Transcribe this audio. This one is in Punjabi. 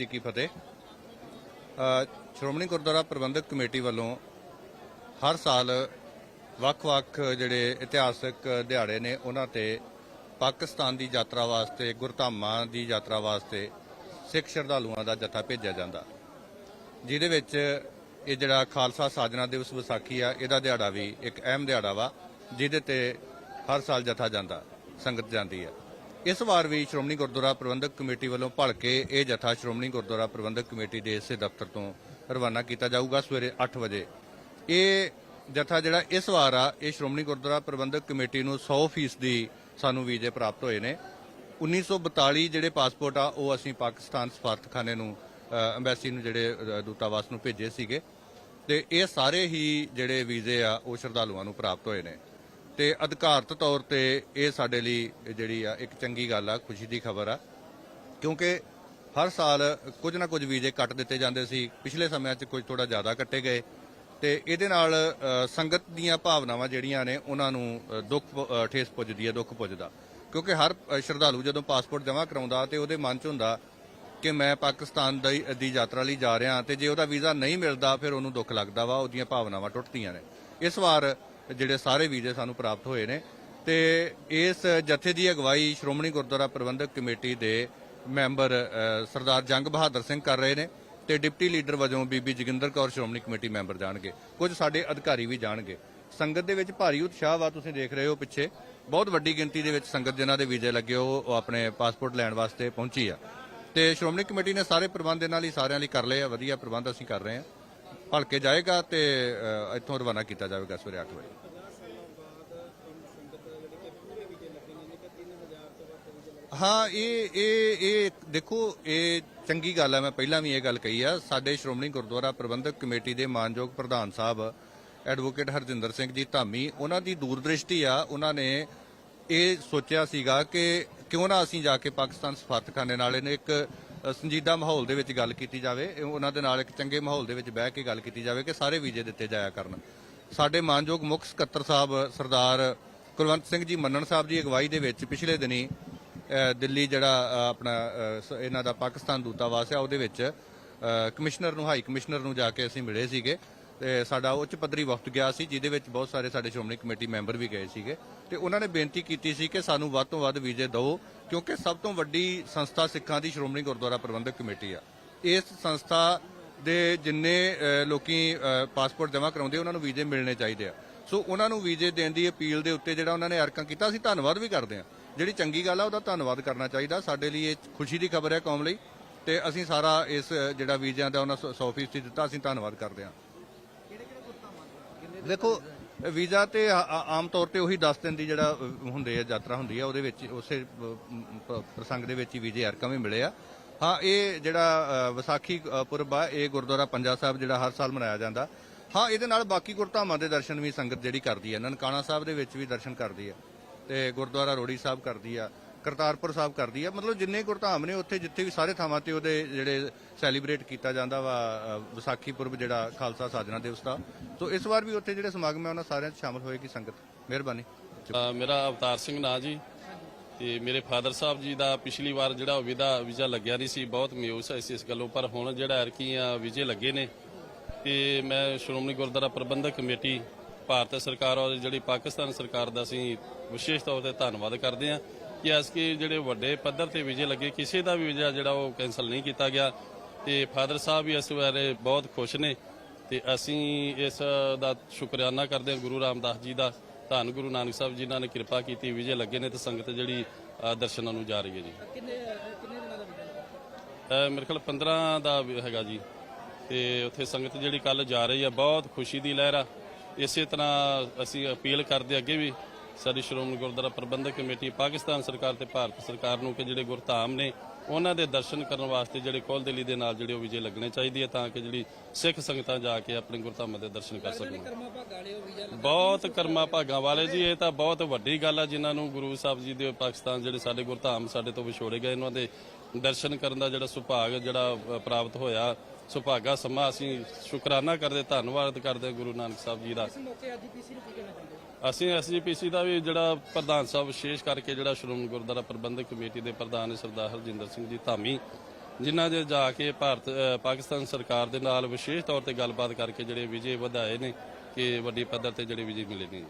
ਜੀ ਕੀ ਫਤਿਹ। ਸ਼੍ਰੋਮਣੀ ਗੁਰਦੁਆਰਾ ਪ੍ਰਬੰਧਕ ਕਮੇਟੀ ਵੱਲੋਂ ਹਰ ਸਾਲ ਵੱਖ-ਵੱਖ ਜਿਹੜੇ ਇਤਿਹਾਸਕ ਦਿਹਾੜੇ ਨੇ, ਉਹਨਾਂ ਤੇ ਪਾਕਿਸਤਾਨ ਦੀ ਯਾਤਰਾ ਵਾਸਤੇ, ਗੁਰਧਾਮਾਂ ਦੀ ਯਾਤਰਾ ਵਾਸਤੇ ਸਿੱਖ ਸ਼ਰਧਾਲੂਆਂ ਦਾ ਜਥਾ ਭੇਜਿਆ ਜਾਂਦਾ। ਜਿਹਦੇ ਵਿੱਚ ਇਹ ਜਿਹੜਾ ਖਾਲਸਾ ਸਾਜਨਾ ਦਿਵਸ ਵਿਸਾਖੀ ਆ, ਇਹਦਾ ਦਿਹਾੜਾ ਵੀ ਇੱਕ ਅਹਿਮ ਦਿਹਾੜਾ ਵਾ, ਜਿਹਦੇ ਤੇ ਹਰ ਸਾਲ ਜਥਾ ਜਾਂਦਾ, ਸੰਗਤ ਜਾਂਦੀ ਆ। ਇਸ ਵਾਰ ਵੀ ਸ਼੍ਰੋਮਣੀ ਗੁਰਦੁਆਰਾ ਪ੍ਰਬੰਧਕ ਕਮੇਟੀ ਵੱਲੋਂ ਭਲ ਕੇ ਇਹ ਜਥਾ ਸ਼੍ਰੋਮਣੀ ਗੁਰਦੁਆਰਾ ਪ੍ਰਬੰਧਕ ਕਮੇਟੀ ਦੇ ਇਸੇ ਦਫ਼ਤਰ ਤੋਂ ਰਵਾਨਾ ਕੀਤਾ ਜਾਊਗਾ ਸਵੇਰੇ 8 ਵਜੇ। ਇਹ ਜਥਾ ਜਿਹੜਾ ਇਸ ਵਾਰ ਆ, ਇਹ ਸ਼੍ਰੋਮਣੀ ਗੁਰਦੁਆਰਾ ਪ੍ਰਬੰਧਕ ਕਮੇਟੀ ਨੂੰ 100% ਦੀ ਸਾਨੂੰ ਵੀਜ਼ੇ ਪ੍ਰਾਪਤ ਹੋਏ ਨੇ। 1942 ਜਿਹੜੇ ਪਾਸਪੋਰਟ ਆ, ਉਹ ਅਸੀਂ ਪਾਕਿਸਤਾਨ ਸਫਾਰਤਖਾਨੇ ਨੂੰ ਐਮਬੈਸੀ ਨੂੰ ਜਿਹੜੇ ਦੂਤਾਵਾਸ ਨੂੰ ਭੇਜੇ ਸੀਗੇ। ਤੇ ਇਹ ਸਾਰੇ ਹੀ ਜਿਹੜੇ ਵੀਜ਼ੇ ਆ, ਉਹ ਸ਼ਰਧਾਲੂਆਂ ਨੂੰ ਪ੍ਰਾਪਤ ਹੋਏ ਨੇ। ਤੇ ਅਧਿਕਾਰਤ ਤੌਰ ਤੇ ਇਹ ਸਾਡੇ ਲਈ ਜਿਹੜੀ ਆ, ਇੱਕ ਚੰਗੀ ਗੱਲ ਆ, ਖੁਸ਼ੀ ਦੀ ਖਬਰ ਆ। ਕਿਉਂਕਿ ਹਰ ਸਾਲ ਕੁਝ ਨਾ ਕੁਝ ਵੀਜ਼ੇ ਕੱਟ ਦਿੱਤੇ ਜਾਂਦੇ ਸੀ। ਪਿਛਲੇ ਸਮਿਆਂ 'ਚ ਕੁਝ ਥੋੜਾ ਜ਼ਿਆਦਾ ਕੱਟੇ ਗਏ। ਤੇ ਇਹਦੇ ਨਾਲ ਸੰਗਤ ਦੀਆਂ ਭਾਵਨਾਵਾਂ ਜਿਹੜੀਆਂ ਨੇ, ਉਹਨਾਂ ਨੂੰ ਦੁੱਖ ਠੇਸ ਪੁੱਜਦੀ ਹੈ ਦੁੱਖ ਪੁੱਜਦਾ। ਕਿਉਂਕਿ ਹਰ ਸ਼ਰਧਾਲੂ ਜਦੋਂ ਪਾਸਪੋਰਟ ਜਮ੍ਹਾਂ ਕਰਾਉਂਦਾ ਤੇ ਉਹਦੇ ਮਨ 'ਚ ਹੁੰਦਾ ਕਿ ਮੈਂ ਪਾਕਿਸਤਾਨ ਦੀ ਦੀ ਯਾਤਰਾ ਲਈ ਜਾ ਰਿਹਾ ਤੇ ਜੇ ਉਹਦਾ ਵੀਜ਼ਾ ਨਹੀਂ ਮਿਲਦਾ, ਫਿਰ ਉਹਨੂੰ ਦੁੱਖ ਲੱਗਦਾ ਵਾ, ਉਹਦੀਆਂ ਭਾਵਨਾਵਾਂ ਟੁੱਟਦੀਆਂ ਨੇ। ਇਸ ਵਾਰ ਜਿਹੜੇ ਸਾਰੇ ਵੀਜ਼ੇ ਸਾਨੂੰ ਪ੍ਰਾਪਤ ਹੋਏ ਨੇ। ਤੇ ਇਸ ਜਥੇ ਦੀ ਅਗਵਾਈ ਸ਼੍ਰੋਮਣੀ ਗੁਰਦੁਆਰਾ ਪ੍ਰਬੰਧਕ ਕਮੇਟੀ ਦੇ ਮੈਂਬਰ ਸਰਦਾਰ ਜੰਗ ਬਹਾਦਰ ਸਿੰਘ ਕਰ ਰਹੇ ਨੇ ਤੇ ਡਿਪਟੀ ਲੀਡਰ ਵਜੋਂ ਬੀਬੀ ਜੋਗਿੰਦਰ ਕੌਰ ਸ਼੍ਰੋਮਣੀ ਕਮੇਟੀ ਮੈਂਬਰ ਜਾਣਗੇ। ਕੁਝ ਸਾਡੇ ਅਧਿਕਾਰੀ ਵੀ ਜਾਣਗੇ। ਸੰਗਤ ਦੇ ਵਿੱਚ ਭਾਰੀ ਉਤਸ਼ਾਹ ਵਾ ਤੁਸੀਂ ਦੇਖ ਰਹੇ ਹੋ ਪਿੱਛੇ। ਬਹੁਤ ਵੱਡੀ ਗਿਣਤੀ ਦੇ ਵਿੱਚ ਸੰਗਤ ਜਿਨ੍ਹਾਂ ਦੇ ਵੀਜ਼ੇ ਲੱਗੇ ਉਹ ਆਪਣੇ ਪਾਸਪੋਰਟ ਲੈਣ ਵਾਸਤੇ ਪਹੁੰਚੀ ਆ। ਤੇ ਸ਼੍ਰੋਮਣੀ ਕਮੇਟੀ ਨੇ ਸਾਰੇ ਪ੍ਰਬੰਧ ਇਹਨਾਂ ਲਈ ਸਾਰਿਆਂ ਲਈ ਕਰ ਲਏ ਆ। ਵਧੀਆ ਪ੍ਰਬੰਧ ਅਸੀਂ ਕਰ ਰਹੇ ਹਾਂ। ਭਲਕੇ ਜਾਏਗਾ ਤੇ ਇੱਥੋਂ ਰਵਾਨਾ ਕੀਤਾ ਜਾਵੇਗਾ ਸਵੇਰੇ 8 ਵਜੇ। ਹਾਂ, ਇਹ ਇਹ ਇਹ ਦੇਖੋ, ਇਹ ਚੰਗੀ ਗੱਲ ਹੈ ਮੈਂ ਪਹਿਲਾਂ ਵੀ ਇਹ ਗੱਲ ਕਹੀ ਆ। ਸਾਡੇ ਸ਼੍ਰੋਮਣੀ ਗੁਰਦੁਆਰਾ ਪ੍ਰਬੰਧਕ ਕਮੇਟੀ ਦੇ ਮਾਨਯੋਗ ਪ੍ਰਧਾਨ ਸਾਹਿਬ, ਐਡਵੋਕੇਟ ਹਰਜਿੰਦਰ ਸਿੰਘ ਜੀ ਧਾਮੀ, ਉਹਨਾਂ ਦੀ ਦੂਰਦ੍ਰਿਸ਼ਟੀ ਆ। ਉਹਨਾਂ ਨੇ ਇਹ ਸੋਚਿਆ ਸੀਗਾ ਕਿ ਕਿਉਂ ਨਾ ਅਸੀਂ ਜਾ ਕੇ ਪਾਕਿਸਤਾਨ ਸਫਾਰਤਖਾਨੇ ਨਾਲ ਇਹਨੇ ਇੱਕ ਸੰਜੀਦਾ ਮਾਹੌਲ ਦੇ ਵਿੱਚ ਗੱਲ ਕੀਤੀ ਜਾਵੇ। ਉਹਨਾਂ ਦੇ ਨਾਲ ਇੱਕ ਚੰਗੇ ਮਾਹੌਲ ਦੇ ਵਿੱਚ ਬਹਿ ਕੇ ਗੱਲ ਕੀਤੀ ਜਾਵੇ ਕਿ ਸਾਰੇ ਵੀਜ਼ੇ ਦਿੱਤੇ ਜਾਇਆ ਕਰਨ। ਸਾਡੇ ਮਾਨਯੋਗ ਮੁੱਖ ਸਕੱਤਰ ਸਾਹਿਬ ਸਰਦਾਰ ਕੁਲਵੰਤ ਸਿੰਘ ਜੀ ਮੰਨਣ ਸਾਹਿਬ ਦੀ ਅਗਵਾਈ ਦੇ ਵਿੱਚ ਪਿਛਲੇ ਦਿਨੀ ਦਿੱਲੀ ਜਿਹੜਾ ਆਪਣਾ ਇਹਨਾਂ ਦਾ ਪਾਕਿਸਤਾਨ ਦੂਤਾਵਾਸ ਆ ਉਹਦੇ ਵਿੱਚ ਕਮਿਸ਼ਨਰ ਨੂੰ ਹਾਈ ਕਮਿਸ਼ਨਰ ਨੂੰ ਜਾ ਕੇ ਅਸੀਂ ਮਿਲੇ ਸੀਗੇ। ਤੇ ਸਾਡਾ ਉੱਚ ਪੱਧਰੀ ਵਫਦ ਗਿਆ ਸੀ ਜਿਹਦੇ ਵਿੱਚ ਬਹੁਤ ਸਾਰੇ ਸਾਡੇ ਸ਼੍ਰੋਮਣੀ ਕਮੇਟੀ ਮੈਂਬਰ ਵੀ ਗਏ ਸੀਗੇ। ਤੇ ਉਹਨਾਂ ਨੇ ਬੇਨਤੀ ਕੀਤੀ ਸੀ ਕਿ ਸਾਨੂੰ ਵੱਧ ਤੋਂ ਵੱਧ ਵੀਜ਼ੇ ਦਿਓ ਕਿਉਂਕਿ ਸਭ ਤੋਂ ਵੱਡੀ ਸੰਸਥਾ ਸਿੱਖਾਂ ਦੀ ਸ਼੍ਰੋਮਣੀ ਗੁਰਦੁਆਰਾ ਪ੍ਰਬੰਧਕ ਕਮੇਟੀ ਆ। ਇਸ ਸੰਸਥਾ ਦੇ ਜਿੰਨੇ ਅ, ਲੋਕੀ ਪਾਸਪੋਰਟ ਜਮ੍ਹਾਂ ਕਰਾਉਂਦੇ ਉਹਨਾਂ ਨੂੰ ਵੀਜ਼ੇ ਮਿਲਣੇ ਚਾਹੀਦੇ ਆ। ਸੋ ਉਹਨਾਂ ਨੂੰ ਵੀਜ਼ੇ ਦੇਣ ਦੀ ਅਪੀਲ ਦੇ ਉੱਤੇ ਜਿਹੜਾ ਉਹਨਾਂ ਨੇ ਅਰਕਾਂ ਕੀਤਾ ਅਸੀਂ ਧੰਨਵਾਦ ਵੀ ਕਰਦੇ ਆ। ਜਿਹੜੀ ਚੰਗੀ ਗੱਲ ਆ ਉਹਦਾ ਧੰਨਵਾਦ ਕਰਨਾ ਚਾਹੀਦਾ। ਸਾਡੇ ਲਈ ਇਹ ਖੁਸ਼ੀ ਦੀ ਖਬਰ ਹੈ ਕੌਮ ਲਈ। ਤੇ ਅਸੀਂ ਸਾਰਾ ਇਸ ਜਿਹੜਾ ਵੀਜ਼ਿਆਂ ਦਾ ਉਹਨਾਂ 100% ਦਿੱਤਾ ਅਸੀਂ ਧੰਨਵਾਦ ਕਰਦੇ ਹਾਂ। ਦੇਖੋ ਵੀਜ਼ਾ ਤੇ ਆਮ ਤੌਰ ਤੇ ਉਹੀ 10 ਦਿਨ ਦੀ ਜਿਹੜਾ ਹੁੰਦੇ ਆ ਯਾਤਰਾ ਹੁੰਦੀ ਆ ਉਹਦੇ ਵਿੱਚ ਉਸੇ ਪ੍ਰਸੰਗ ਦੇ ਵਿੱਚ ਹੀ ਵੀਜ਼ੇ ਅਰਕਾਂ ਵੀ ਮਿਲੇ ਆ। ਹਾਂ ਇਹ ਜਿਹੜਾ ਵਿਸਾਖੀ ਪੁਰਬ ਆ ਇਹ ਗੁਰਦੁਆਰਾ ਪੰਜਾ ਸਾਹਿਬ ਜਿਹੜਾ ਹਰ ਸਾਲ ਮਨਾਇਆ ਜਾਂਦਾ। ਹਾਂ ਇਹਦੇ ਨਾਲ ਬਾਕੀ ਗੁਰਧਾਮਾਂ ਦੇ ਦਰਸ਼ਨ ਵੀ ਸੰਗਤ ਜਿਹੜੀ ਕਰਦੀ ਹੈ ਨਨਕਾਣਾ ਸਾਹਿਬ ਦੇ ਵਿੱਚ ਵੀ ਦਰਸ਼ਨ ਕਰਦੀ ਹੈ ਤੇ ਗੁਰਦੁਆਰਾ ਰੋੜੀ ਸਾਹਿਬ ਕਰਦੀ ਆ, ਕਰਤਾਰਪੁਰ ਸਾਹਿਬ ਕਰਦੀ ਆ। ਮਤਲਬ ਜਿੰਨੇ ਗੁਰਧਾਮ ਨੇ ਉੱਥੇ ਜਿੱਥੇ ਵੀ ਸਾਰੇ ਥਾਵਾਂ ਤੇ ਉਹਦੇ ਜਿਹੜੇ ਸੈਲੀਬ੍ਰੇਟ ਕੀਤਾ ਜਾਂਦਾ ਵਾ ਵਿਸਾਖੀ ਪੁਰਬ ਜਿਹੜਾ ਖਾਲਸਾ ਸਾਜਣਾ ਦਿਵਸ ਦਾ। ਸੋ ਇਸ ਵਾਰ ਵੀ ਉੱਥੇ ਜਿਹੜੇ ਸਮਾਗਮ ਹੈ ਉਹਨਾਂ ਸਾਰਿਆਂ 'ਚ ਸ਼ਾਮਲ ਹੋਏਗੀ ਸੰਗਤ? ਮਿਹਰਬਾਨੀ। ਮੇਰਾ ਅਵਤਾਰ ਸਿੰਘ ਨਾਂ ਜੀ ਤੇ ਮੇਰੇ ਫਾਦਰ ਸਾਹਿਬ ਜੀ ਦਾ ਪਿਛਲੀ ਵਾਰ ਜਿਹੜਾ ਵਿਦਾ, ਵੀਜ਼ਾ ਲੱਗਿਆ ਨਹੀਂ ਸੀ, ਬਹੁਤ ਮਿਊਸ ਹੈ ਸੀ ਇਸ ਗੱਲੋਂ। ਪਰ ਹੁਣ ਜਿਹੜਾ ਅਰਕੀਆਂ ਵੀਜ਼ੇ ਲੱਗੇ ਨੇ ਤੇ ਮੈਂ ਸ਼੍ਰੋਮਣੀ ਗੁਰਦੁਆਰਾ ਪ੍ਰਬੰਧਕ ਕਮੇਟੀ ਭਾਰਤ ਸਰਕਾਰ ਔਰ ਜਿਹੜੀ ਪਾਕਿਸਤਾਨ ਸਰਕਾਰ ਦਾ ਅਸੀਂ ਵਿਸ਼ੇਸ਼ ਤੌਰ ਤੇ ਧੰਨਵਾਦ ਕਰਦੇ ਹਾਂ ਕਿ ਇਸ ਕਿ ਜਿਹੜੇ ਵੱਡੇ ਪੱਧਰ ਤੇ ਵੀਜ਼ੇ ਲੱਗੇ ਕਿਸੇ ਦਾ ਵੀ ਵੀਜ਼ਾ ਜਿਹੜਾ ਉਹ ਕੈਨਸਲ ਨਹੀਂ ਕੀਤਾ ਗਿਆ। ਤੇ ਫਾਦਰ ਸਾਹਿਬ ਵੀ ਇਸ ਬਾਰੇ ਬਹੁਤ ਖੁਸ਼ ਨੇ ਤੇ ਅਸੀਂ ਇਸ ਦਾ ਸ਼ੁਕਰਾਨਾ ਕਰਦੇ ਹਾਂ ਗੁਰੂ ਰਾਮਦਾਸ ਜੀ ਦਾ। ਧੰਨ ਗੁਰੂ ਨਾਨਕ ਸਾਹਿਬ ਜਿਨ੍ਹਾਂ ਨੇ ਕਿਰਪਾ ਕੀਤੀ ਵਿਜੇ ਲੱਗੇ ਨੇ ਤੇ ਸੰਗਤ ਜਿਹੜੀ ਦਰਸ਼ਨਾਂ ਨੂੰ ਜਾ ਰਹੀ ਹੈ ਜੀ। ਕਿੰਨੇ ਕਿੰਨੇ ਦਿਨਾਂ ਦਾ ਵੀਜ਼ਾ ਅ, ਮੇਰੇ ਖਿਆਲ 15 ਦਾ ਹੈਗਾ ਜੀ। ਤੇ ਉੱਥੇ ਸੰਗਤ ਜਿਹੜੀ ਕੱਲ ਜਾ ਰਹੀ ਹੈ ਬਹੁਤ ਖੁਸ਼ੀ ਦੀ ਲਹਿਰ ਆ। ਇਸੇ ਤਰ੍ਹਾਂ ਅਸੀਂ ਅਪੀਲ ਕਰਦੇ ਅੱਗੇ ਵੀ ਸਾਡੀ ਸ਼੍ਰੋਮਣੀ ਗੁਰਦੁਆਰਾ ਪ੍ਰਬੰਧਕ ਕਮੇਟੀ ਪਾਕਿਸਤਾਨ ਸਰਕਾਰ ਤੇ ਭਾਰਤ ਸਰਕਾਰ ਨੂੰ ਕਿ ਜਿਹੜੇ ਗੁਰਧਾਮ ਨੇ ਉਹਨਾਂ ਦੇ ਦਰਸ਼ਨ ਕਰਨ ਵਾਸਤੇ ਜਿਹੜੇ ਕੋਲ ਦਿੱਲੀ ਦੇ ਨਾਲ ਜਿਹੜੇ ਉਹ ਵਿਜੇ ਲੱਗਣੇ ਚਾਹੀਦੀ ਹੈ ਤਾਂ ਕਿ ਜਿਹੜੀ ਸਿੱਖ ਸੰਗਤਾਂ ਜਾ ਕੇ ਆਪਣੇ ਗੁਰਧਾਮਾਂ ਦੇ ਦਰਸ਼ਨ ਕਰ ਸਕਣ। ਬਹੁਤ ਕਰਮਾ ਭਾਗਾਂ ਵਾਲੇ ਜੀ ਇਹ ਤਾਂ ਬਹੁਤ ਵੱਡੀ ਗੱਲ ਆ ਜਿਨ੍ਹਾਂ ਨੂੰ ਗੁਰੂ ਸਾਹਿਬ ਜੀ ਦੇ ਪਾਕਿਸਤਾਨ ਜਿਹੜੇ ਸਾਡੇ ਗੁਰਧਾਮ ਸਾਡੇ ਤੋਂ ਵਿਛੋੜੇ ਗਏ ਇਹਨਾਂ ਦੇ ਦਰਸ਼ਨ ਕਰਨ ਦਾ ਜਿਹੜਾ ਸੁਭਾਗ ਜਿਹੜਾ ਪ੍ਰਾਪਤ ਹੋਇਆ ਸੁਭਾਗਾ ਸਮਾਂ ਅਸੀਂ ਸ਼ੁਕਰਾਨਾ ਕਰਦੇ ਧੰਨਵਾਦ ਕਰਦੇ ਗੁਰੂ ਨਾਨਕ ਸਾਹਿਬ ਜੀ ਦਾ। ਇਸ ਮੌਕੇ ਐਜੀਪੀਸੀ ਨੂੰ ਕੀ ਕਹਿਣਾ ਚਾਹੁੰਦੇ ਹੋ? ਅਸੀਂ ਐਸਜੀਪੀਸੀ ਦਾ ਵੀ ਜਿਹੜਾ ਪ੍ਰਧਾਨ ਸਾਹਿਬ ਵਿਸ਼ੇਸ਼ ਕਰਕੇ ਜਿਹੜਾ ਸ਼੍ਰੋਮਣੀ ਗੁਰਦੁਆਰਾ ਪ੍ਰਬੰਧਕ ਕਮੇਟੀ ਦੇ ਪ੍ਰਧਾਨ ਸਰਦਾਰ ਹਰਜਿੰਦਰ ਸਿੰਘ ਜੀ ਧਾਮੀ ਜਿਨ੍ਹਾਂ ਦੇ ਜਾ ਕੇ ਭਾਰਤ ਪਾਕਿਸਤਾਨ ਸਰਕਾਰ ਦੇ ਨਾਲ ਵਿਸ਼ੇਸ਼ ਤੌਰ ਤੇ ਗੱਲਬਾਤ ਕਰਕੇ ਜਿਹੜੇ ਵਿਜੇ ਵਧਾਏ ਨੇ ਕਿ ਵੱਡੀ ਪੱਧਰ ਤੇ ਜਿਹੜੇ ਵਿਜੇ ਮਿਲੇ ਨੇ।